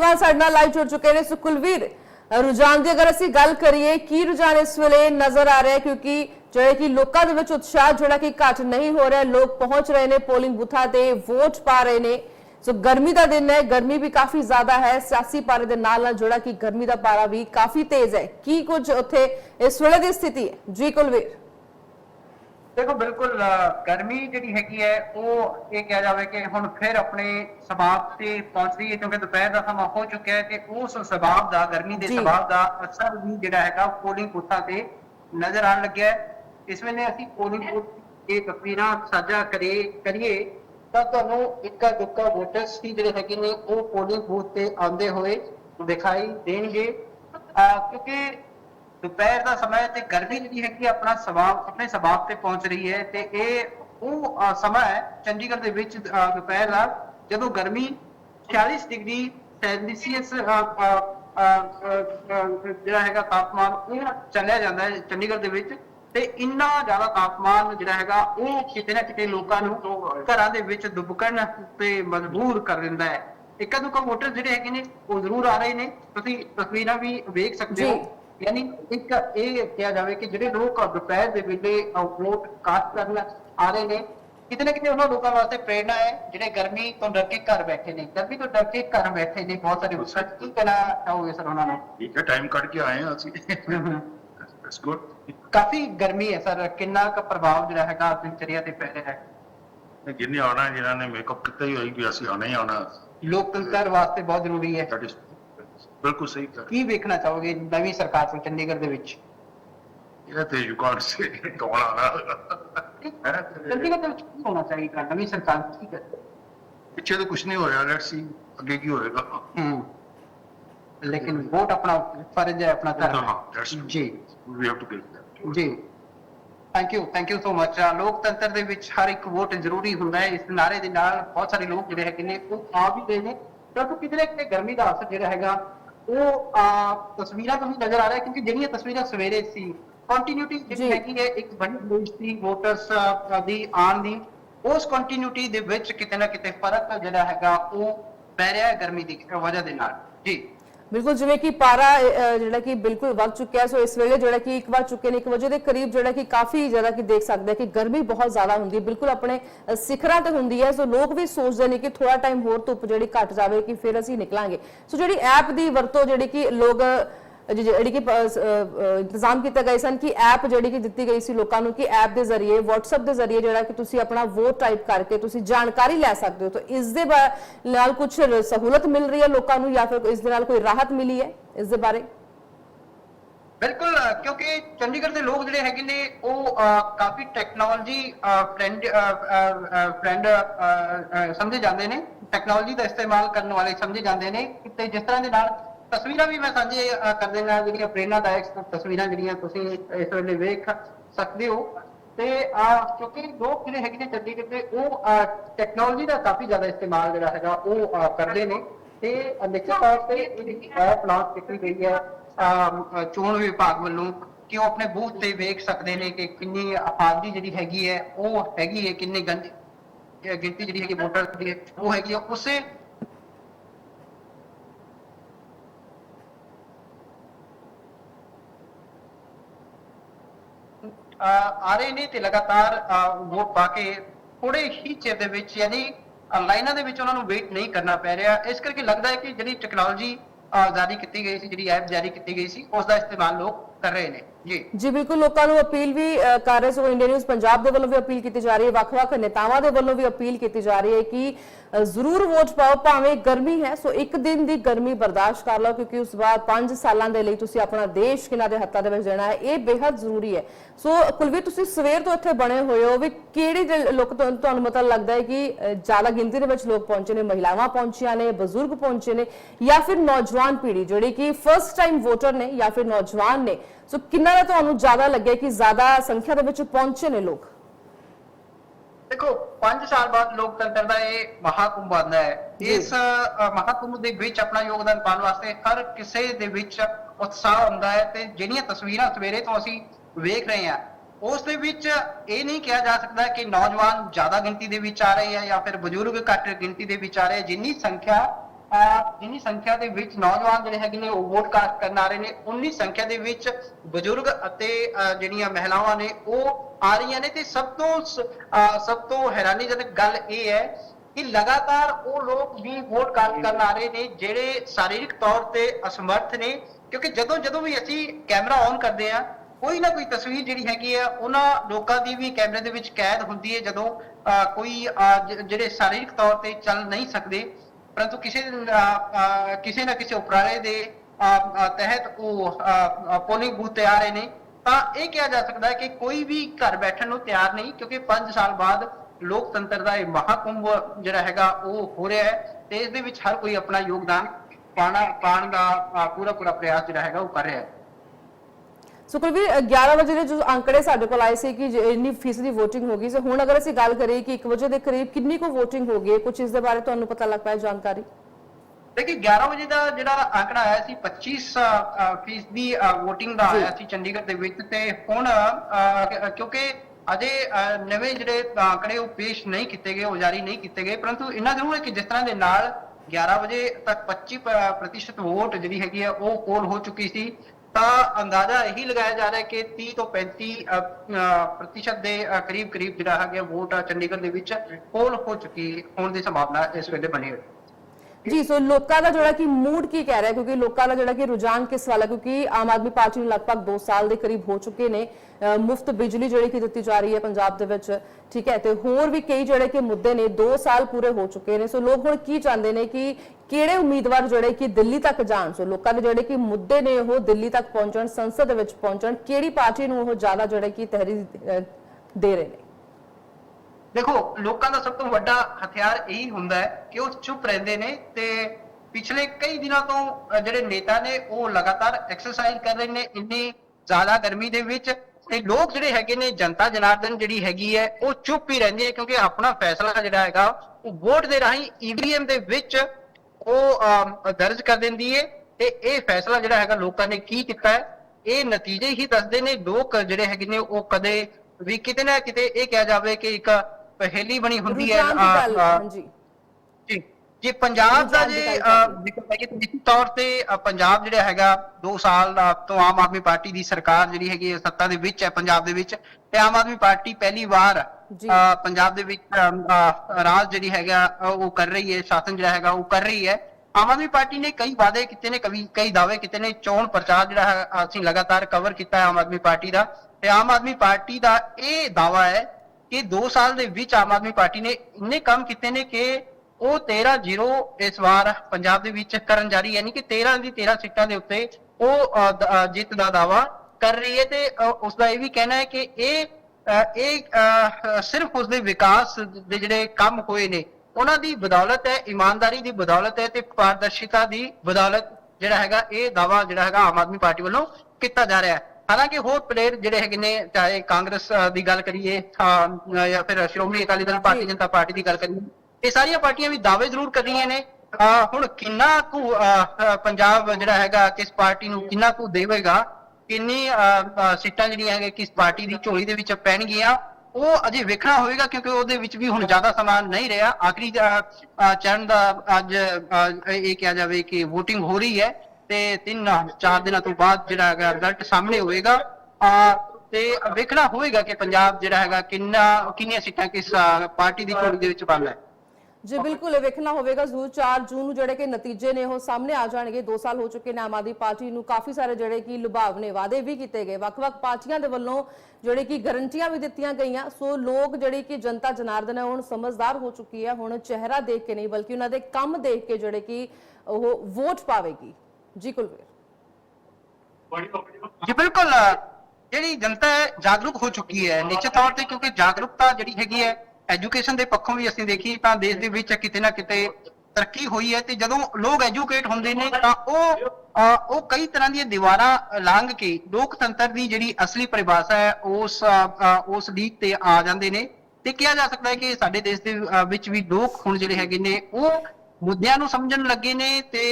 ਸੀਵਾਨ ਸਾਡੇ ਨਾਲ ਲਾਈਵ ਜੁੜ ਚੁੱਕੇ ਨੇ ਸੋ ਕੁਲਵੀਰ ਅ, ਰੁਝਾਨ ਦੀ ਅਗਰ ਅਸੀਂ ਗੱਲ ਕਰੀਏ ਕੀ ਰੁਝਾਨ ਇਸ ਵੇਲੇ ਨਜ਼ਰ ਆ ਰਿਹਾ ਹੈ ਕਿਉਂਕਿ ਜਿਹੜੇ ਕਿ ਲੋਕਾਂ ਦੇ ਵਿੱਚ ਉਤਸ਼ਾਹ ਜਿਹੜਾ ਕਿ ਘੱਟ ਨਹੀਂ ਹੋ ਰਿਹਾ ਲੋਕ ਪਹੁੰਚ ਰਹੇ ਨੇ ਪੋਲਿੰਗ ਬੂਥਾਂ ਤੇ ਵੋਟ ਪਾ ਰਹੇ ਨੇ ਸੋ ਗਰਮੀ ਦਾ ਦਿਨ ਹੈ ਗਰਮੀ ਵੀ ਕਾਫੀ ਜ਼ਿਆਦਾ ਹੈ ਸਿਆਸੀ ਪਾਰੇ ਦੇ ਨਾਲ ਨਾਲ ਜਿਹੜਾ ਕਿ ਗਰਮੀ ਦਾ ਪਾਰਾ ਵੀ ਕਾਫੀ ਤੇਜ਼ ਹੈ ਕੀ ਕੁਝ ਉੱਥੇ ਇਸ ਵੇਲੇ ਦੀ ਸਥਿਤੀ ਹੈ ਜੀ ਕੁਲਵੀਰ ਦੇਖੋ ਬਿਲਕੁਲ ਗਰਮੀ ਜਿਹੜੀ ਹੈਗੀ ਹੈ ਉਹ ਇਹ ਕਿਹਾ ਜਾਵੇ ਕਿ ਹੁਣ ਫਿਰ ਆਪਣੇ ਸਬਾਬ ਤੇ ਪਹੁੰਚ ਰਹੀ ਹੈ ਕਿਉਂਕਿ ਦੁਪਹਿਰ ਦਾ ਸਮਾਂ ਹੋ ਚੁੱਕਿਆ ਹੈ ਤੇ ਉਸ ਸਬਾਬ ਦਾ ਗਰਮੀ ਦੇ। ਸਬਾਬ ਦਾ ਅਸਰ ਵੀ ਜਿਹੜਾ ਹੈਗਾ ਪੋਲਿੰਗ ਬੂਥਾਂ ਤੇ ਨਜ਼ਰ ਆਉਣ ਲੱਗਿਆ ਇਸ ਵੇਲੇ ਅਸੀਂ ਪੋਲਿੰਗ ਬੂਥ ਦੀ ਤਸਵੀਰਾਂ ਸਾਂਝਾ ਕਰੀਏ ਕਰੀਏ ਤਾਂ ਤੁਹਾਨੂੰ ਇੱਕਾ ਦੁੱਕਾ ਵੋਟਰਸ ਹੀ ਜਿਹੜੇ ਹੈਗੇ ਨੇ ਉਹ ਪੋਲਿੰਗ ਬੂਥ ਤੇ ਆਉਂਦੇ ਹੋਏ ਦਿਖਾਈ ਦੇਣਗੇ ਕਿਉਂਕਿ ਦੁਪਹਿਰ ਦਾ ਸਮਾਂ ਤੇ ਗਰਮੀ ਜਿਹੜੀ ਹੈਗੀ ਹੈ ਆਪਣਾ ਸਵਾਬ, ਆਪਣੇ ਸਵਾਬ ਤੇ ਪਹੁੰਚ ਰਹੀ ਹੈ ਤੇ ਇਹ ਉਹ ਸਮਾਂ ਹੈ ਚੰਡੀਗੜ੍ਹ ਦੇ ਵਿੱਚ ਦੁਪਹਿਰ ਦਾ, ਜਦੋਂ ਗਰਮੀ 40 ਡਿਗਰੀ ਸੈਲਸੀਅਸ ਜਿਹੜਾ ਹੈਗਾ ਤਾਪਮਾਨ, ਉਹ ਚੱਲਿਆ ਜਾਂਦਾ ਹੈ ਚੰਡੀਗੜ੍ਹ ਦੇ ਵਿੱਚ ਤੇ ਇੰਨਾ ਜ਼ਿਆਦਾ ਤਾਪਮਾਨ ਜਿਹੜਾ ਹੈਗਾ, ਉਹ ਕਿਤੇ ਨਾ ਕਿਤੇ ਲੋਕਾਂ ਨੂੰ ਘਰਾਂ ਦੇ ਵਿੱਚ ਦੁਬਕਣ ਤੇ ਮਜਬੂਰ ਕਰ ਦਿੰਦਾ ਹੈ। ਇੱਕ ਦੁੱਕਾ ਮੋਟਰ ਜਿਹੜੇ ਹੈਗੇ ਨੇ, ਉਹ ਜ਼ਰੂਰ ਆ ਰਹੇ ਨੇ। ਤੁਸੀਂ ਤਸਵੀਰਾਂ ਵੀ ਵੇਖ ਸਕਦੇ ਹੋ। ਯਾਨੀ ਇੱਕ ਇਹ ਕਿਹਾ ਜਾਵੇ ਕਿ ਜਿਹੜੇ ਲੋਕ ਦੁਪਹਿਰ ਦੇ ਵੇਲੇ ਵੋਟ ਕਾਸਟ ਕਰਨ ਆ ਰਹੇ ਨੇ ਕਿਤੇ ਨਾ ਕਿਤੇ ਉਹਨਾਂ ਲੋਕਾਂ ਵਾਸਤੇ ਪ੍ਰੇਰਣਾ ਹੈ ਜਿਹੜੇ ਗਰਮੀ ਤੋਂ ਡਰ ਕੇ ਘਰ ਬੈਠੇ ਨੇ। ਗਰਮੀ ਤੋਂ ਡਰ ਕੇ ਘਰ ਬੈਠੇ ਨੇ ਬਹੁਤ ਸਾਰੇ ਉਸਾ ਕੀ ਕਹਿਣਾ ਚਾਹੋਗੇ ਸਰ ਉਹਨਾਂ ਨੂੰ? ਠੀਕ ਹੈ ਟਾਈਮ ਕੱਢ ਕੇ ਆਏ ਹਾਂ ਅਸੀਂ। ਇਟਸ ਗੁੱਡ ਕਾਫੀ ਗਰਮੀ ਹੈ ਸਰ ਕਿੰਨਾ ਕੁ ਪ੍ਰਭਾਵ ਜਿਹੜਾ ਹੈਗਾ ਦਿਨਚਰਿਆ ਤੇ ਪੈ ਰਿਹਾ ਹੈ? ਜਿੰਨੇ ਆਉਣਾ ਜਿਨ੍ਹਾਂ ਨੇ ਮੇਕਅਪ ਕੀਤਾ ਹੀ ਹੋਈ ਵੀ ਅਸੀਂ ਆਉਣਾ ਹੀ ਆਉਣਾ। ਲੋਕਤੰਤਰ ਵਾਸਤੇ ਬਹੁਤ ਜ਼ਰੂਰੀ ਹੈ। ਬਿਲਕੁਲ ਸਹੀ ਕਰ ਕੀ ਵੇਖਣਾ ਚਾਹੋਗੇ ਨਵੀਂ ਸਰਕਾਰ ਤੋਂ ਚੰਡੀਗੜ੍ਹ ਦੇ ਵਿੱਚ? ਇਹ ਤੇ ਯੂ ਕਾਂਟ ਸੇ ਕੌਣ ਆਣਾ ਚੰਡੀਗੜ੍ਹ ਦੇ ਵਿੱਚ ਕੀ ਹੋਣਾ ਚਾਹੀਦਾ? ਨਵੀਂ ਸਰਕਾਰ ਕੀ ਕਰੇ ਪਿੱਛੇ ਤਾਂ ਕੁਝ ਨਹੀਂ ਹੋਇਆ ਲੈਟਸ ਸੀ ਅੱਗੇ ਕੀ ਹੋਏਗਾ? ਹਮ ਲੇਕਿਨ ਵੋਟ ਆਪਣਾ ਫਰਜ਼ ਹੈ ਆਪਣਾ ਧਰਮ ਹਾਂ। ਜੀ। ਵੀ ਹੈਵ ਟੂ ਗਿਵ ਜੀ। Thank you thank you so much ਲੋਕਤੰਤਰ ਦੇ ਵਿੱਚ ਹਰ ਇੱਕ ਵੋਟ ਜ਼ਰੂਰੀ ਹੁੰਦਾ ਹੈ। ਇਸ ਨਾਰੇ ਦੇ ਨਾਲ ਬਹੁਤ ਸਾਰੇ ਲੋਕ ਜਿਹੜੇ ਹੈਗੇ ਨੇ ਉਹ ਆ ਵੀ ਗਏ ਨੇ। ਕਿਉਂਕਿ ਕਿਤੇ ਨਾ ਕਿਤੇ ਗਰਮੀ ਦਾ ਅਸਰ ਜਿਹੜਾ ਹੈਗਾ ਉਹ ਤਸਵੀਰਾਂ ਤੋਂ ਵੀ ਨਜ਼ਰ ਆ ਰਿਹਾ ਕਿਉਂਕਿ ਜਿਹੜੀਆਂ ਤਸਵੀਰਾਂ ਸਵੇਰੇ ਸੀ ਕੰਟੀਨਿਊਟੀ। ਜਿਹੜੀ ਹੈਗੀ ਹੈ ਇੱਕ ਬਣੀ ਹੋਈ ਸੀ ਵੋਟਰਸ ਦੀ ਆਉਣ ਦੀ ਉਸ ਕੰਟੀਨਿਊਟੀ ਦੇ ਵਿੱਚ ਕਿਤੇ ਨਾ ਕਿਤੇ ਫ਼ਰਕ ਜਿਹੜਾ ਹੈਗਾ ਉਹ ਪੈ ਰਿਹਾ ਗਰਮੀ ਦੀ ਵਜ੍ਹਾ ਦੇ ਨਾਲ ਜੀ ਬਿਲਕੁਲ, ਜਿਵੇਂ ਕਿ ਪਾਰਾ ਜਿਹੜਾ ਕਿ ਬਿਲਕੁਲ ਵੱਧ ਚੁੱਕਿਆ ਸੋ ਇਸ ਵੇਲੇ ਜਿਹੜਾ ਕਿ 1 ਵਜ ਚੁੱਕੇ ਨੇ 1 ਵਜੇ ਦੇ ਕਰੀਬ ਜਿਹੜਾ ਕਿ ਕਾਫੀ ਜ਼ਿਆਦਾ ਕਿ ਦੇਖ ਸਕਦੇ ਆ ਕਿ ਗਰਮੀ ਬਹੁਤ ਜ਼ਿਆਦਾ ਹੁੰਦੀ ਹੈ, ਬਿਲਕੁਲ ਆਪਣੇ ਸਿਖਰਾਂ ਤੇ ਹੁੰਦੀ ਹੈ, ਸੋ ਲੋਕ ਵੀ ਸੋਚਦੇ ਨੇ ਕਿ ਥੋੜਾ ਟਾਈਮ ਹੋਰ ਧੁੱਪ ਜਿਹੜੀ ਘਟ ਜਾਵੇ, ਕਿ ਫਿਰ ਅਸੀਂ ਨਿਕਲਾਂਗੇ। ਸੋ ਜਿਹੜੀ ਐਪ ਦੀ ਵਰਤੋਂ ਜਿਹੜੀ ਕਿ ਲੋਕ ਜਿਹੜੀ ਕਿ ਇੰਤਜ਼ਾਮ ਕੀਤਾ ਗਏ ਸਨ ਕਿ ਐਪ ਜਿਹੜੀ ਕਿ ਦਿੱਤੀ ਗਈ ਸੀ ਲੋਕਾਂ ਨੂੰ ਕਿ ਐਪ ਦੇ ਜ਼ਰੀਏ, WhatsApp ਦੇ ਜ਼ਰੀਏ ਜਿਹੜਾ ਕਿ ਤੁਸੀਂ ਆਪਣਾ ਵੋਟ ਟਾਈਪ ਕਰਕੇ ਤੁਸੀਂ ਜਾਣਕਾਰੀ ਲੈ ਸਕਦੇ ਹੋ, ਤਾਂ ਇਸ ਦੇ ਨਾਲ ਕੁਝ ਸਹੂਲਤ ਮਿਲ ਰਹੀ ਹੈ ਲੋਕਾਂ ਨੂੰ ਜਾਂ ਫਿਰ ਇਸ ਦੇ ਨਾਲ ਕੋਈ ਰਾਹਤ ਮਿਲੀ ਹੈ ਇਸ ਦੇ ਬਾਰੇ? ਬਿਲਕੁਲ, ਕਿਉਂਕਿ ਚੰਡੀਗੜ੍ਹ ਦੇ ਲੋਕ ਜਿਹੜੇ ਹੈਗੇ ਨੇ, ਉਹ ਕਾਫੀ ਟੈਕਨੋਲੋਜੀ ਫਰੈਂਡ ਫਰੈਂਡ ਸਮਝੇ ਜਾਂਦੇ ਨੇ। ਟੈਕਨੋਲੋਜੀ ਦਾ ਇਸਤੇਮਾਲ ਕਰਨ ਵਾਲੇ ਸਮਝੇ ਜਾਂਦੇ ਨੇ ਤੇ ਜਿਸ ਤਰ੍ਹਾਂ ਦੇ ਨਾਲ ਤਸਵੀਰਾਂ ਵੀ ਮੈਂ ਸਾਂਝੇ ਅ, ਕਰ ਦੇਣਾ ਜਿਹੜੀਆਂ ਪ੍ਰੇਰਨਾਦਾਇਕ ਤਸਵੀਰਾਂ ਜਿਹੜੀਆਂ ਤੁਸੀਂ ਇਸ ਵੇਲੇ ਵੇਖ ਸਕਦੇ ਹੋ। ਤੇ ਅ, ਕਿਉਂਕਿ ਲੋਕ ਜਿਹੜੇ ਹੈਗੇ ਨੇ ਚੰਡੀਗੜ੍ਹ ਦੇ ਉਹ ਟੈਕਨੋਲੋਜੀ ਦਾ ਕਾਫੀ ਜ਼ਿਆਦਾ ਇਸਤੇਮਾਲ ਜਿਹੜਾ ਹੈਗਾ ਉਹ ਕਰਦੇ ਨੇ। ਤੇ ਨਿਸ਼ਚਿਤ ਤੌਰ ਤੇ ਇਹ ਐਪ ਕੀਤੀ ਗਈ ਹੈ ਚੋਣ ਵਿਭਾਗ ਵੱਲੋਂ ਕਿ ਉਹ ਆਪਣੇ ਬੂਥ ਤੇ ਵੇਖ ਸਕਦੇ ਨੇ ਕਿ ਕਿੰਨੀ ਆਬਾਦੀ ਜਿਹੜੀ ਹੈਗੀ ਹੈ ਉਹ ਹੈਗੀ ਹੈ ਕਿੰਨੀ ਗੰਦੀ ਗਿਣਤੀ ਜਿਹੜੀ ਹੈਗੀ ਵੋਟਰ ਦੀ ਉਹ ਹੈਗੀ ਆ ਉਸੇ ਆ ਰਹੇ ਨੇ ਤੇ ਲਗਾਤਾਰ ਅ, ਵੋਟ ਪਾ ਕੇ ਥੋੜੇ ਹੀ ਚਿਰ ਦੇ ਵਿੱਚ ਯਾਨੀ ਲਾਈਨਾਂ ਦੇ ਵਿੱਚ ਉਹਨਾਂ ਨੂੰ ਵੇਟ ਨਹੀਂ ਕਰਨਾ ਪੈ ਰਿਹਾ। ਇਸ ਕਰਕੇ ਲੱਗਦਾ ਹੈ ਕਿ ਜਿਹੜੀ ਟੈਕਨੋਲੋਜੀ ਜਾਰੀ ਕੀਤੀ ਗਈ ਸੀ ਜਿਹੜੀ ਐਪ ਜਾਰੀ ਕੀਤੀ ਗਈ ਸੀ ਉਸ ਦਾ ਇਸਤੇਮਾਲ ਲੋਕ ਕਰ ਰਹੇ ਨੇ। ਜੀ। ਜੀ, ਬਿਲਕੁਲ ਲੋਕਾਂ ਨੂੰ ਅਪੀਲ ਵੀ ਕਰ ਰਹੇ ਸੋ ਇੰਡੀਆ ਨਿਊਜ਼ ਪੰਜਾਬ ਦੇ ਵੱਲੋਂ ਵੀ ਅਪੀਲ ਕੀਤੀ ਜਾ ਰਹੀ ਹੈ, ਵੱਖ-ਵੱਖ ਨੇਤਾਵਾਂ ਦੇ ਵੱਲੋਂ ਵੀ ਅਪੀਲ ਕੀਤੀ ਜਾ ਰਹੀ ਹੈ ਕਿ ਜ਼ਰੂਰ ਵੋਟ ਪਾਓ, ਭਾਵੇਂ ਗਰਮੀ ਹੈ, ਸੋ ਇੱਕ ਦਿਨ ਦੀ ਗਰਮੀ ਬਰਦਾਸ਼ਤ ਕਰ ਲਓ, ਕਿਉਂਕਿ ਉਸ ਬਾਅਦ 5 ਸਾਲਾਂ ਦੇ ਲਈ ਤੁਸੀਂ ਆਪਣਾ ਦੇਸ਼ ਕਿਨਾਂ ਦੇ ਹੱਥਾਂ ਦੇ ਵਿੱਚ ਦੇਣਾ ਹੈ, ਇਹ ਬੇहद ਜ਼ਰੂਰੀ ਹੈ। ਸੋ ਕੁਲਵੀਰ, ਤੁਸੀਂ ਸਵੇਰ ਤੋਂ ਇੱਥੇ ਬਣੇ ਹੋਏ ਹੋ, ਵੀ ਕਿਹੜੇ ਲੋਕ ਤੁਹਾਨੂੰ ਤੁਹਾਨੂੰ ਮਤਲਬ ਲੱਗਦਾ ਹੈ ਕਿ ਜ਼ਿਆਦਾ ਗਿਣਤੀ ਦੇ ਵਿੱਚ ਲੋਕ ਪਹੁੰਚੇ ਨੇ, ਮਹਿਲਾਵਾਂ ਪਹੁੰਚੀਆਂ ਨੇ, ਬਜ਼ੁਰਗ ਪਹੁੰਚੇ ਨੇ, ਜਾਂ ਫਿਰ ਨੌਜਵਾਨ ਪੀੜ੍ਹੀ, ਜਿਹੜੀ ਕਿ ਫਰਸਟ ਟਾਈਮ ਵੋਟਰ ਨੇ, ਜਾਂ ਫਿਰ ਨੌਜਵਾਨ ਨੇ। ਸੋ ਕਿੰਨਾ ਦਾ ਤੁਹਾਨੂੰ ਜ਼ਿਆਦਾ ਲੱਗਿਆ ਕਿ ਜ਼ਿਆਦਾ ਸੰਖਿਆ ਦੇ ਵਿੱਚ ਪਹੁੰਚੇ ਨੇ ਲੋਕ ਦੇਖੋ 5 ਸਾਲ ਬਾਅਦ ਲੋਕਤੰਤਰ ਦਾ ਇਹ ਮਹਾਕੁੰਭ ਆਉਂਦਾ ਹੈ। ਇਸ ਮਹਾਕੁੰਭ ਦੇ ਵਿੱਚ ਆਪਣਾ ਯੋਗਦਾਨ ਪਾਉਣ ਵਾਸਤੇ ਹਰ ਕਿਸੇ ਦੇ ਵਿੱਚ ਉਤਸ਼ਾਹ ਹੁੰਦਾ ਹੈ ਤੇ ਜਿਹੜੀਆਂ ਤਸਵੀਰਾਂ ਸਵੇਰੇ ਤੋਂ ਅਸੀਂ ਵੇਖ ਰਹੇ ਹਾਂ ਉਸ ਦੇ ਵਿੱਚ ਇਹ ਨਹੀਂ ਕਿਹਾ ਜਾ ਸਕਦਾ ਕਿ ਨੌਜਵਾਨ ਜ਼ਿਆਦਾ ਗਿਣਤੀ ਦੇ ਵਿੱਚ ਆ ਰਹੇ ਆ ਜਾਂ ਫਿਰ ਬਜ਼ੁਰਗ ਘੱਟ ਗਿਣਤੀ ਦੇ ਵਿੱਚ ਆ ਰਹੇ ਜਿੰਨੀ ਸੰਖਿਆ ਜਿੰਨੀ ਸੰਖਿਆ ਦੇ ਵਿੱਚ ਨੌਜਵਾਨ ਜਿਹੜੇ ਹੈਗੇ ਨੇ ਉਹ ਵੋਟ ਕਾਸਟ ਕਰਨ ਆ ਰਹੇ ਨੇ ਉਨੀ ਸੰਖਿਆ ਦੇ ਵਿੱਚ ਬਜ਼ੁਰਗ ਅਤੇ ਜਿਹੜੀਆਂ ਮਹਿਲਾਵਾਂ ਨੇ ਉਹ ਆ ਰਹੀਆਂ ਨੇ ਤੇ ਸਭ ਤੋਂ ਸਭ ਤੋਂ ਹੈਰਾਨੀਜਨਕ ਗੱਲ ਇਹ ਹੈ ਕਿ ਲਗਾਤਾਰ ਉਹ ਲੋਕ ਵੀ ਵੋਟ ਕਾਸਟ ਕਰਨ ਆ ਰਹੇ ਨੇ ਜਿਹੜੇ ਸਰੀਰਕ ਤੌਰ ਤੇ ਅਸਮਰਥ ਨੇ ਕਿਉਂਕਿ ਜਦੋਂ ਜਦੋਂ ਵੀ ਅਸੀਂ ਕੈਮਰਾ ਔਨ ਕਰਦੇ ਆ ਕੋਈ ਨਾ ਕੋਈ ਤਸਵੀਰ ਜਿਹੜੀ ਹੈਗੀ ਆ ਉਹਨਾਂ ਲੋਕਾਂ ਦੀ ਵੀ ਕੈਮਰੇ ਦੇ ਵਿੱਚ ਕੈਦ ਹੁੰਦੀ ਹੈ ਜਦੋਂ ਅਹ, ਕੋਈ ਅਹ, ਜਿਹੜੇ ਸਰੀਰਕ ਤੌਰ ਤੇ ਚੱਲ ਨਹੀਂ ਸਕਦੇ। ਪਰੰਤੂ ਕਿਸੇ ਕਿਸੇ ਨਾ ਕਿਸੇ ਉਪਰਾਲੇ ਦੇ ਤਹਿਤ ਉਹ ਪੋਲਿੰਗ ਬੂਥ ਤੇ ਆ ਰਹੇ ਨੇ, ਤਾਂ ਇਹ ਕਿਹਾ ਜਾ ਸਕਦਾ ਹੈ ਕਿ ਕੋਈ ਵੀ ਘਰ ਬੈਠਣ ਨੂੰ ਤਿਆਰ ਨਹੀਂ, ਕਿਉਂਕਿ 5 ਸਾਲ ਬਾਅਦ ਲੋਕਤੰਤਰ ਦਾ ਇਹ ਮਹਾਕੁੰਭ ਜਿਹੜਾ ਹੈਗਾ, ਉਹ ਹੋ ਰਿਹਾ ਹੈ ਤੇ ਇਸ ਦੇ ਵਿੱਚ ਹਰ ਕੋਈ ਆਪਣਾ ਯੋਗਦਾਨ ਪਾਣਾ ਪਾਣ ਦਾ ਪੂਰਾ ਪੂਰਾ ਪ੍ਰਯਾਸ ਜਿਹੜਾ ਹੈਗਾ ਉਹ ਕਰ ਰਿਹਾ ਹੈ। ਸੋ ਕੁਲਵੀਰ ਅ, 11 ਵਜੇ ਦੇ ਜੋ ਅੰਕੜੇ ਸਾਡੇ ਕੋਲ ਆਏ ਸੀ ਕਿ ਇੰਨੀ ਫੀਸਦੀ VOTING ਹੋ ਗਈ ਸੋ ਹੁਣ ਅਗਰ ਅਸੀਂ ਗੱਲ ਕਰੀਏ ਕਿ 1 ਵਜੇ ਦੇ ਕਰੀਬ ਕਿੰਨੀ ਕੁ VOTING ਹੋ ਗਈ ਕੁਝ ਇਸ ਦੇ ਬਾਰੇ ਤੁਹਾਨੂੰ ਪਤਾ ਲੱਗ ਪਾਇਆ ਜਾਣਕਾਰੀ ਦੇਖੀ 11 ਵਜੇ ਦਾ ਜਿਹੜਾ ਅੰਕੜਾ ਆਇਆ ਸੀ 25 ਅ, ਫੀਸਦੀ VOTING ਦਾ। ਆਇਆ ਸੀ ਚੰਡੀਗੜ੍ਹ ਦੇ ਵਿੱਚ ਤੇ ਹੁਣ ਕਿਉਂਕਿ ਅਜੇ ਨਵੇਂ ਜਿਹੜੇ ਅੰਕੜੇ ਉਹ ਪੇਸ਼ ਨਹੀਂ ਕੀਤੇ ਗਏ ਉਹ ਜਾਰੀ ਨਹੀਂ ਕੀਤੇ ਗਏ ਪਰੰਤੂ ਇਹਨਾਂ ਜ਼ਰੂਰ ਹੈ ਕਿ ਜਿਸ ਤਰ੍ਹਾਂ ਦੇ ਨਾਲ 11 ਵਜੇ ਤੱਕ 25 ਪ- ਪ੍ਰਤੀਸ਼ਤ ਵੋਟ ਜਿਹੜੀ ਹੈਗੀ ਹੈ ਉਹ ਪੋਲ ਹੋ ਚੁੱਕੀ ਸੀ ਤਾਂ ਅੰਦਾਜ਼ਾ ਇਹੀ ਲਗਾਇਆ ਜਾ ਰਿਹਾ ਹੈ ਕਿ 30 ਤੋਂ 35 ਪ੍ਰਤੀਸ਼ਤ ਦੇ ਕਰੀਬ ਕਰੀਬ ਜਿਹੜਾ ਹੈਗਾ ਵੋਟ ਚੰਡੀਗੜ੍ਹ ਦੇ ਵਿੱਚ ਪੋਲ ਹੋ ਚੁੱਕੀ ਹੋਣ ਦੀ ਸੰਭਾਵਨਾ ਇਸ ਵੇਲੇ ਬਣੀ ਹੋਈ ਜੀ, ਸੋ ਲੋਕਾਂ ਦਾ ਜਿਹੜਾ ਕਿ ਮੂਡ ਕੀ ਕਹਿ ਰਿਹਾ ਕਿਉਂਕਿ ਲੋਕਾਂ ਦਾ ਜਿਹੜਾ ਕਿ ਰੁਝਾਨ ਕਿਸ ਵੱਲ ਕਿਉਂਕਿ ਆਮ ਆਦਮੀ ਪਾਰਟੀ ਨੂੰ ਲਗਭਗ 2 ਸਾਲ ਦੇ ਕਰੀਬ ਹੋ ਚੁੱਕੇ ਨੇ ਮੁਫਤ ਬਿਜਲੀ ਜਿਹੜੀ ਕਿ ਦਿੱਤੀ ਜਾ ਰਹੀ ਹੈ ਪੰਜਾਬ ਦੇ ਵਿੱਚ, ਠੀਕ ਹੈ? ਤੇ ਹੋਰ ਵੀ ਕਈ ਜਿਹੜੇ ਕਿ ਮੁੱਦੇ ਨੇ 2 ਸਾਲ ਪੂਰੇ ਹੋ ਚੁੱਕੇ ਨੇ। ਸੋ ਲੋਕ ਹੁਣ ਕੀ ਚਾਹੁੰਦੇ ਨੇ ਕਿ ਕਿਹੜੇ ਉਮੀਦਵਾਰ ਜਿਹੜੇ ਕਿ ਦਿੱਲੀ ਤੱਕ ਜਾਣ? ਸੋ ਲੋਕਾਂ ਦੇ ਜਿਹੜੇ ਕਿ ਮੁੱਦੇ ਨੇ ਉਹ ਦਿੱਲੀ ਤੱਕ ਪਹੁੰਚਣ, ਸੰਸਦ ਦੇ ਵਿੱਚ ਪਹੁੰਚਣ, ਕਿਹੜੀ ਪਾਰਟੀ ਨੂੰ ਉਹ ਜ਼ਿਆਦਾ ਜਿਹੜੇ ਕਿ ਤਹਿਰੀਰ ਦੇ ਰਹੇ ਨੇ? ਦੇਖੋ, ਲੋਕਾਂ ਦਾ ਸਭ ਤੋਂ ਵੱਡਾ ਹਥਿਆਰ ਇਹੀ ਹੁੰਦਾ ਹੈ ਕਿ ਉਹ ਚੁੱਪ ਰਹਿੰਦੇ ਨੇ ਤੇ ਪਿਛਲੇ ਕਈ ਦਿਨਾਂ ਤੋਂ ਜਿਹੜੇ ਨੇਤਾ ਨੇ, ਉਹ ਲਗਾਤਾਰ ਐਕਸਰਸਾਈਜ਼ ਕਰ ਰਹੇ ਨੇ। ਇੰਨੀ ਜ਼ਿਆਦਾ ਗਰਮੀ ਦੇ ਵਿੱਚ ਤੇ ਲੋਕ ਜਿਹੜੇ ਹੈਗੇ ਨੇ, ਜਨਤਾ ਜਨਾਰਦਨ ਜਿਹੜੀ ਹੈਗੀ ਹੈ, ਉਹ ਚੁੱਪ ਹੀ ਰਹਿੰਦੀ ਹੈ ਕਿਉਂਕਿ ਆਪਣਾ ਫੈਸਲਾ ਜਿਹੜਾ ਹੈਗਾ, ਉਹ ਵੋਟ ਦੇ ਰਾਹੀਂ ਈਵੀਐਮ ਦੇ ਵਿੱਚ ਉਹ ਦਰਜ ਕਰ ਦਿੰਦੀ ਹੈ ਤੇ ਇਹ ਫੈਸਲਾ ਜਿਹੜਾ ਹੈਗਾ ਲੋਕਾਂ ਨੇ ਕੀ ਕੀਤਾ ਹੈ ਇਹ ਨਤੀਜੇ ਹੀ ਦੱਸਦੇ ਨੇ ਲੋਕ ਜਿਹੜੇ ਹੈਗੇ ਨੇ ਉਹ ਕਦੇ ਵੀ ਕਿਤੇ ਨਾ ਕਿਤੇ ਇਹ ਕਿਹਾ ਜਾਵੇ ਕਿ ਇੱਕ ਪਹਿਲੀ ਬਣੀ ਹੁੰਦੀ ਹੈ ਜੀ ਜੇ ਪੰਜਾਬ ਦਾ ਜੇ। ਜ਼ਿਕਰ ਕਰੀਏ ਤੌਰ ਤੇ ਪੰਜਾਬ ਜਿਹੜਾ ਹੈਗਾ 2 ਸਾਲ ਦਾ ਤੋਂ ਆਮ ਆਦਮੀ ਪਾਰਟੀ ਦੀ ਸਰਕਾਰ ਜਿਹੜੀ ਹੈਗੀ ਸੱਤਾ ਦੇ ਵਿੱਚ ਹੈ ਪੰਜਾਬ ਦੇ ਵਿੱਚ। ਤੇ ਆਮ ਆਦਮੀ ਪਾਰਟੀ ਪਹਿਲੀ ਵਾਰ ਪੰਜਾਬ ਦੇ ਵਿੱਚ ਰਾਜ ਜਿਹੜੀ ਹੈਗਾ ਉਹ ਕਰ ਰਹੀ ਹੈ ਸ਼ਾਸਨ ਜਿਹੜਾ ਹੈਗਾ ਉਹ ਕਰ ਰਹੀ ਹੈ। ਆਮ ਆਦਮੀ ਪਾਰਟੀ ਨੇ ਕਈ ਵਾਅਦੇ ਕੀਤੇ ਨੇ ਕਵੀ ਕਈ ਦਾਅਵੇ ਕੀਤੇ ਨੇ ਚੋਣ ਪ੍ਰਚਾਰ ਜਿਹੜਾ ਹੈ ਅਸੀਂ ਲਗਾਤਾਰ ਕਵਰ ਕੀਤਾ ਹੈ ਆਮ ਆਦਮੀ ਪਾਰਟੀ ਦਾ। ਤੇ ਆਮ ਆਦਮੀ ਪਾਰਟੀ ਦਾ ਇਹ ਦਾਅਵਾ ਹੈ ਕਿ 2 ਸਾਲ ਦੇ ਵਿੱਚ ਆਮ ਆਦਮੀ ਪਾਰਟੀ ਨੇ ਇੰਨੇ ਕੰਮ ਕੀਤੇ ਨੇ ਕਿ ਉਹ 13-0 ਇਸ ਵਾਰ ਪੰਜਾਬ ਦੇ ਵਿੱਚ ਕਰਨ ਜਾ ਰਹੀ ਹੈ, ਯਾਨੀ ਕਿ 13 ਦੀ 13 ਸੀਟਾਂ ਦੇ ਉੱਤੇ ਉਹ ਜਿੱਤ ਦਾ ਦਾਵਾ ਕਰ ਰਹੀ ਹੈ ਤੇ ਉਸ ਦਾ ਇਹ ਵੀ ਕਹਿਣਾ ਹੈ ਕਿ ਇਹ ਇਹ ਸਿਰਫ ਉਸ ਦੇ ਵਿਕਾਸ ਦੇ ਜਿਹੜੇ ਕੰਮ ਹੋਏ ਨੇ, ਉਹਨਾਂ ਦੀ ਬਦੌਲਤ ਹੈ, ਇਮਾਨਦਾਰੀ ਦੀ ਬਦੌਲਤ ਹੈ ਤੇ ਪਾਰਦਰਸ਼ਿਤਾ ਦੀ ਬਦੌਲਤ ਜਿਹੜਾ ਹੈਗਾ, ਇਹ ਦਾਵਾ ਜਿਹੜਾ ਹੈਗਾ ਆਮ ਆਦਮੀ ਪਾਰਟੀ ਵੱਲੋਂ ਕੀਤਾ ਜਾ ਰਿਹਾ ਹੈ। ਹਾਲਾਂਕਿ ਹੋਰ ਪਲੇਅਰ ਜਿਹੜੇ ਹੈਗੇ ਨੇ, ਚਾਹੇ ਕਾਂਗਰਸ ਦੀ ਗੱਲ ਕਰੀਏ ਜਾਂ ਫਿਰ ਸ਼੍ਰੋਮਣੀ ਅਕਾਲੀ ਦਲ, ਭਾਰਤੀ ਜਨਤਾ ਪਾਰਟੀ ਦੀ ਗੱਲ ਕਰੀਏ ਇਹ ਸਾਰੀਆਂ ਪਾਰਟੀਆਂ ਵੀ ਦਾਅਵੇ ਜ਼ਰੂਰ ਕਰ ਰਹੀਆਂ ਨੇ। ਅ, ਹੁਣ ਕਿੰਨਾ ਕੁ ਪੰਜਾਬ ਜਿਹੜਾ ਹੈਗਾ ਕਿਸ ਪਾਰਟੀ ਨੂੰ ਕਿੰਨਾ ਕੁ ਦੇਵੇਗਾ ਕਿੰਨੀ ਸੀਟਾਂ ਜਿਹੜੀਆਂ ਹੈਗੇ ਕਿਸ ਪਾਰਟੀ ਦੀ ਝੋਲੀ ਦੇ ਵਿੱਚ ਪੈਣਗੀਆਂ ਉਹ ਅਜੇ ਵੇਖਣਾ ਹੋਵੇਗਾ ਕਿਉਂਕਿ ਉਹਦੇ ਵਿੱਚ ਵੀ ਹੁਣ ਜ਼ਿਆਦਾ ਸਮਾਂ ਨਹੀਂ ਰਿਹਾ। ਆਖਰੀ ਚਰਨ ਦਾ ਅੱਜ ਇਹ ਕਿਹਾ ਜਾਵੇ ਕਿ VOTING ਹੋ ਰਹੀ ਹੈ ਤੇ ਤਿੰਨ ਚਾਰ ਦਿਨਾਂ ਤੋਂ ਬਾਅਦ ਜਿਹੜਾ ਹੈਗਾ ਰਿਜ਼ਲਟ ਸਾਹਮਣੇ ਹੋਵੇਗਾ। ਅ, ਤੇ ਵੇਖਣਾ ਹੋਵੇਗਾ ਕਿ ਪੰਜਾਬ ਜਿਹੜਾ ਹੈਗਾ ਕਿੰਨਾ ਕਿੰਨੀਆਂ ਸੀਟਾਂ ਕਿਸ ਪਾਰਟੀ ਦੀ ਝੋਲੀ ਦੇ ਵਿੱਚ ਬਣਦਾ ਹੈ। ਜੀ ਬਿਲਕੁਲ ਵੇਖਣਾ ਹੋਵੇਗਾ, ਜ਼ਰੂਰ 4 ਜੂਨ ਨੂੰ ਜਿਹੜੇ ਕਿ ਨਤੀਜੇ ਨੇ ਉਹ ਸਾਹਮਣੇ ਆ ਜਾਣਗੇ। 2 ਸਾਲ ਹੋ ਚੁੱਕੇ ਨੇ ਆਮ ਆਦਮੀ ਪਾਰਟੀ ਨੂੰ, ਕਾਫੀ ਸਾਰੇ ਜਿਹੜੇ ਕਿ ਲੁਭਾਵਨੇ ਵਾਅਦੇ ਵੀ ਕੀਤੇ ਗਏ। ਵੱਖ-ਵੱਖ ਪਾਰਟੀਆਂ ਦੇ ਵੱਲੋਂ ਜਿਹੜੇ ਕਿ ਗਰੰਟੀਆਂ ਵੀ ਦਿੱਤੀਆਂ ਗਈਆਂ। ਸੋ ਲੋਕ ਜਿਹੜੀ ਕਿ ਜਨਤਾ ਜਨਾਰਦਨ ਹੈ, ਹੁਣ ਸਮਝਦਾਰ ਹੋ ਚੁੱਕੀ ਹੈ। ਹੁਣ ਚਿਹਰਾ ਦੇਖ ਕੇ ਨਹੀਂ, ਬਲਕਿ ਉਹਨਾਂ ਦੇ ਕੰਮ ਦੇਖ ਕੇ ਜਿਹੜੇ ਕਿ ਉਹ ਵੋਟ ਪਾਵੇਗੀ। ਜੀ, ਕੁਲਵੀਰ। ਜੀ, ਬਿਲਕੁਲ। ਜਿਹੜੀ ਜਨਤਾ ਜਾਗਰੂਕ ਹੋ ਚੁੱਕੀ ਹੈ। ਨਿਸ਼ਚਿਤ ਤੌਰ ਤੇ ਕਿਉਂਕਿ ਜਾਗਰੂਕਤਾ ਜਿਹੜੀ ਹੈਗੀ ਹੈ ਐਜੂਕੇਸ਼ਨ ਦੇ ਪੱਖੋਂ ਵੀ ਅਸੀਂ ਦੇਖੀ ਤਾਂ ਦੇਸ਼ ਦੇ ਵਿੱਚ ਕਿਤੇ ਨਾ ਕਿਤੇ ਤਰੱਕੀ ਹੋਈ ਹੈ ਤੇ ਜਦੋਂ ਲੋਕ ਐਜੂਕੇਟ ਹੁੰਦੇ ਨੇ ਤਾਂ ਉਹ ਉਹ ਕਈ ਤਰ੍ਹਾਂ ਦੀਆਂ ਦੀਵਾਰਾਂ ਲੰਘ ਕੇ ਲੋਕਤੰਤਰ ਦੀ ਜਿਹੜੀ ਅਸਲੀ ਪਰਿਭਾਸ਼ਾ ਹੈ ਉਸ ਉਸ ਲੀਕ ਤੇ ਆ ਜਾਂਦੇ ਨੇ ਤੇ ਕਿਹਾ ਜਾ ਸਕਦਾ ਹੈ ਕਿ ਸਾਡੇ ਦੇਸ਼ ਦੇ ਵਿੱਚ ਵੀ ਲੋਕ ਹੁਣ ਜਿਹੜੇ ਹੈਗੇ ਨੇ ਉਹ ਮੁੱਦਿਆਂ ਨੂੰ ਸਮਝਣ ਲੱਗੇ ਨੇ ਤੇ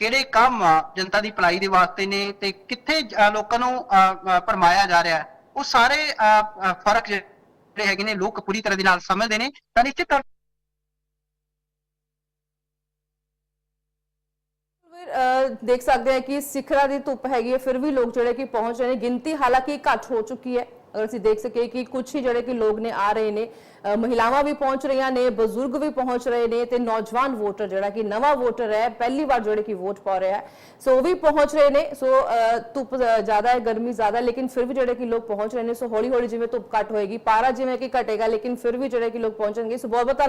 ਕਿਹੜੇ ਕੰਮ ਜਨਤਾ ਦੀ ਭਲਾਈ ਦੇ ਵਾਸਤੇ ਨੇ ਤੇ ਕਿੱਥੇ ਲੋਕਾਂ ਨੂੰ ਅ, ਭਰਮਾਇਆ ਜਾ ਰਿਹਾ ਹੈ। ਉਹ ਸਾਰੇ ਅ, ਫ਼ਰਕ ਜਿਹੜੇ ਹੈਗੇ ਨੇ, ਲੋਕ ਪੂਰੀ ਤਰ੍ਹਾਂ ਦੇ ਨਾਲ ਸਮਝਦੇ ਨੇ, ਤਾਂ ਨਿਸ਼ਚਿਤ ਤੌਰ ਦੇਖ ਸਕਦੇ ਹਾਂ ਕਿ ਸਿਖਰਾਂ ਦੀ ਧੁੱਪ ਹੈਗੀ ਹੈ, ਫਿਰ ਵੀ ਲੋਕ ਜਿਹੜੇ ਕਿ ਪਹੁੰਚ ਰਹੇ ਨੇ, ਗਿਣਤੀ ਹਾਲਾਂਕਿ ਘੱਟ ਹੋ ਚੁੱਕੀ ਹੈ। ਅਗਰ ਅਸੀਂ ਦੇਖ ਸਕੀਏ ਕਿ ਕੁਝ ਹੀ ਜਿਹੜੇ ਕਿ ਲੋਕ ਨੇ ਆ ਰਹੇ ਨੇ ਅ, ਮਹਿਲਾਵਾਂ ਵੀ ਪਹੁੰਚ ਰਹੀਆਂ ਨੇ ਬਜ਼ੁਰਗ ਵੀ ਪਹੁੰਚ ਰਹੇ ਨੇ ਤੇ ਨੌਜਵਾਨ ਵੋਟਰ ਜਿਹੜਾ ਕਿ ਨਵਾਂ ਵੋਟਰ ਹੈ ਪਹਿਲੀ ਵਾਰ ਜਿਹੜੇ ਕਿ ਵੋਟ ਪਾ ਰਿਹਾ ਹੈ ਸੋ ਉਹ ਵੀ ਪਹੁੰਚ ਰਹੇ ਨੇ ਸੋ ਅ, ਧੁੱਪ ਜ਼- ਜ਼ਿਆਦਾ ਹੈ ਗਰਮੀ ਜ਼ਿਆਦਾ ਹੈ, ਲੇਕਿਨ ਫਿਰ ਵੀ ਜਿਹੜੇ ਕਿ ਲੋਕ ਪਹੁੰਚ ਰਹੇ ਨੇ ਸੋ ਹੌਲੀ ਹੌਲੀ ਜਿਵੇਂ ਧੁੱਪ ਘੱਟ ਹੋਏਗੀ ਪਾਰਾ ਜਿਵੇਂ ਕਿ ਘਟੇਗਾ ਲੇਕਿਨ ਫਿਰ ਵੀ ਜਿਹੜੇ ਕਿ ਲੋਕ ਪਹੁੰਚਣਗੇ ਸੋ ਬਹੁਤ ਬਹੁਤ ਧੰਨਵਾਦ